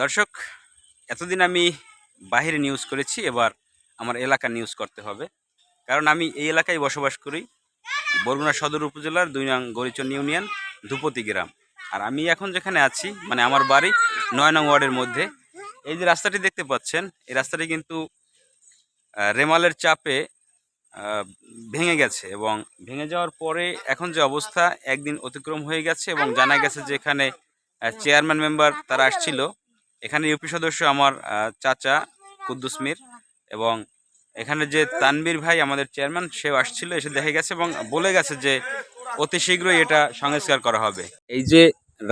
দর্শক, এতদিন আমি বাইরে নিউজ করেছি, এবার আমার এলাকা নিউজ করতে হবে। কারণ আমি এই এলাকায় বসবাস করি, বরগুনা সদর উপজেলার দুই নং গরিচন ইউনিয়ন, ধুপতি গ্রাম। আর আমি এখন যেখানে আছি মানে আমার বাড়ি নয় নং ওয়ার্ডের মধ্যে। এই যে রাস্তাটি দেখতে পাচ্ছেন, এই রাস্তাটি কিন্তু রেমালের চাপে ভেঙে গেছে এবং ভেঙে যাওয়ার পরে এখন যে অবস্থা একদিন অতিক্রম হয়ে গেছে এবং জানা গেছে যে এখানে চেয়ারম্যান মেম্বার তারা আসছিল। এখানে ইউপি সদস্য আমার চাচা কুদ্দুস মির এবং এখানে যে তানবীর ভাই আমাদের চেয়ারম্যান সেও আসছিল এসে দেখে গেছে এবং বলে গেছে যে অতি শীঘ্রই এটা সংস্কার করা হবে। এই যে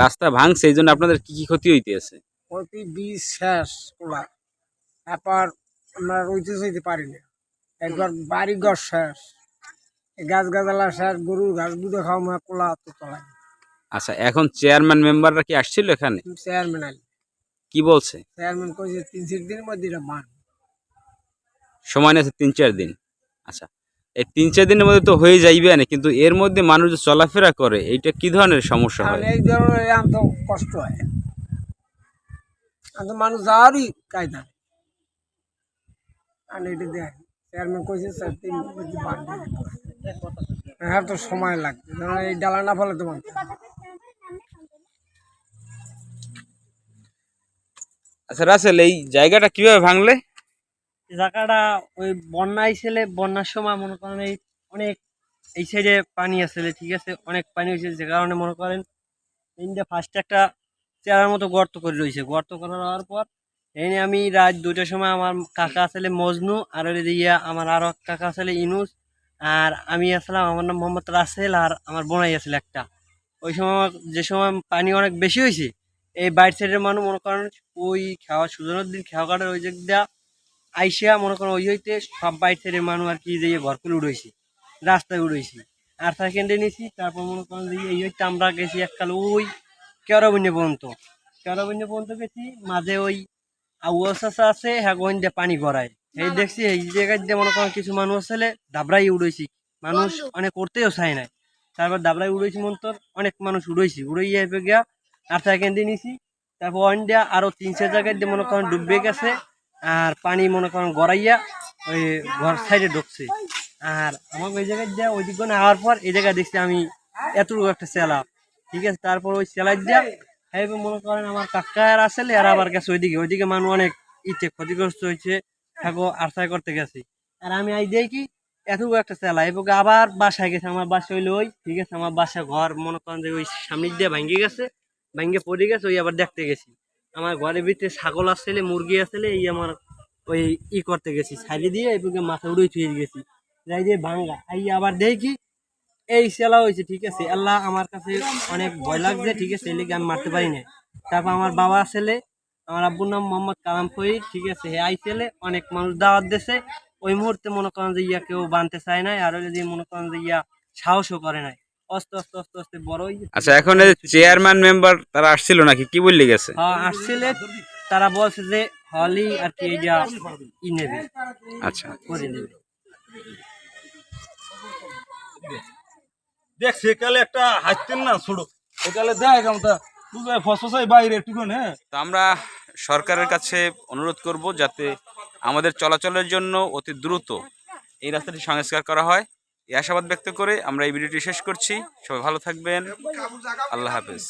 রাস্তা ভাঙছে এই জন্য আপনাদের কি কি ক্ষতি হইতেছে অতি তারপর আমরা রইতে যেতে পারি না। একবার বাড়ি ঘর শেষ গাছ গাছালা শেষ গরুর ঘাস বুঝে খাওয়া কোলা তো আচ্ছা এখন চেয়ারম্যান মেম্বাররা কি আসছিল এখানে? চেয়ারম্যান আলি কি বলছে? চেয়ারম্যান কইছে তিন চার দিনের মধ্যে এটা মান। সময় আছে তিন চার দিন। আচ্ছা এই তিন চার দিনের মধ্যে তো হয়ে যাইবে না কিন্তু এর মধ্যে মানুষ যে চলাফেরা করে এইটা কি ধরনের সমস্যা হয়? এই ধরনের আম তো কষ্ট হয়। আম তো মানুষ যাওয়ারই কায়দা। আর এটা দেখ চেয়ারম্যান কইছে স্যার তিন দিনের মধ্যে মান হ্যাঁ তো সময় লাগবে। এই ডালা না ফলে তো মানতে আচ্ছা রাসেল, এই জায়গাটা কীভাবে ভাঙলে? জায়গাটা ওই বন্যা আইসেলে, বন্যার সময় মনে করেন এই অনেক, এই সাইডে পানি আসলে, ঠিক আছে? অনেক পানি হয়েছে যে কারণে মনে করেন ইন্ডিয়া ফার্স্টে একটা চেয়ারের মতো গর্ত করে রয়েছে। গর্ত করে হওয়ার পর এই নিয়ে আমি রাত দুইটার সময় আমার কাকা আসলে মজনু, আর ওই দিয়া আমার আরও এক কাকা আসলে ইনুস, আর আমি আসলাম, আমার নাম মোহাম্মদ রাসেল, আর আমার বোনাই আসলে একটা। ওই সময় যে সময় পানি অনেক বেশি হয়েছে এই বাইর সাইডের মানুষ মনে করেন ওই খাওয়া সুজনের দিন খাওয়া কাটার ওই দিক দিয়া আইসা মনে করেন ওই হইতে সব বাইর সাইডের মানুষ আর কি যে ঘর করে উড়েছি রাস্তায় উড়েছি আর সেকেন্ডে নিয়েছি তারপর মনে করেন যে এই হইতে আমরা গেছি এককাল ওই কেরবিনে পর্যন্ত। কেরবিনে পর্যন্ত গেছি মাঝে ওই চাষা আছে হ্যাঁ দিয়ে পানি গড়ায়। এই দেখছি এই জায়গায় দিয়ে মনে করেন কিছু মানুষ আসলে দাবরাই উড়েছি মানুষ অনেক করতেও চায় নাই। তারপর দাবরাই উড়েছি মন তোর অনেক মানুষ উড়েছি উড়াইয়া গিয়া আর সেকেন্ডে নিছি। তারপর ওইন দিয়া আরও তিন চার জায়গায় দিয়ে মনে করেন ডুববে গেছে, আর পানি মনে করেন গড়াইয়া ওই ঘর সাইডে ঢুকছে। আর আমাকে ওই জায়গায় দেওয়া ওই দিক না আওয়ার পর এই জায়গায় দেখছি আমি এতটুকু একটা সেলা ঠিক আছে, তারপর ওই সেলাই দেওয়া হ্যাঁ মনে করেন আমার কাকা আর আসলে আর আবার গেছে ওইদিকে। ওইদিকে মানুষ অনেক ইচ্ছে ক্ষতিগ্রস্ত হয়েছে থাকো আর্থায় করতে গেছি। আর আমি আই কি এতটুকু একটা সেলা এবং আবার বাসায় গেছে, আমার বাসা হইল ওই, ঠিক আছে, আমার বাসা ঘর মনে করেন যে ওই সামনের দিয়ে ভাঙ্গে গেছে। ভাঙ্গে পড়ে গেছে, ওই আবার দেখতে গেছি। আমার ঘরের ভিতরে ছাগল আসলে, মুরগি আসলে, এই আমার ওই ই করতে গেছি সাইডে দিয়ে এদিকে মাথা উড়ে ছুঁয়ে গেছি। যাই দিয়ে ভাঙ্গা। এই আবার দেখি, এই সেলা হয়েছে, ঠিক আছে? আল্লাহ আমার কাছে অনেক ভয় লাগছে, ঠিক আছে? এলিগে আমি মারতে পারি না তারপর আমার বাবা ছেলে আমার আব্বুর নাম মোহাম্মদ কালাম ফরিদ, ঠিক আছে? হে আই ছেলে, অনেক মানুষ দাওয়াত দিছে। ওই মুহূর্তে মনে করেন যে ইয়া কেউ বানতে চায় নাই, আর যদি মনে করেন যে ইয়া সাহসও করে নাই। আস্তে আস্তে আস্তে আস্তে বড়ই আচ্ছা এখন এই চেয়ারম্যান মেম্বার তারা আসছিল নাকি? কি বললি গেছে? হ্যাঁ আসছিলে। তারা বলছে যে হলি আর কি এইটা ই নেবে। আচ্ছা। করে নেবে। দেখ সেকালে একটা হাসতেন না ছোড়ো সেকালে দেখ আমরা বাইরে একটুখানি হ্যাঁ? তো আমরা সরকারের কাছে অনুরোধ করব যাতে আমাদের চলাচলের জন্য অতি দ্রুত এই রাস্তাটি সংস্কার করা হয়। এই আশাবাদ ব্যক্ত করে আমরা এই ভিডিওটি শেষ করছি। সবাই ভালো থাকবেন। আল্লাহ হাফেজ।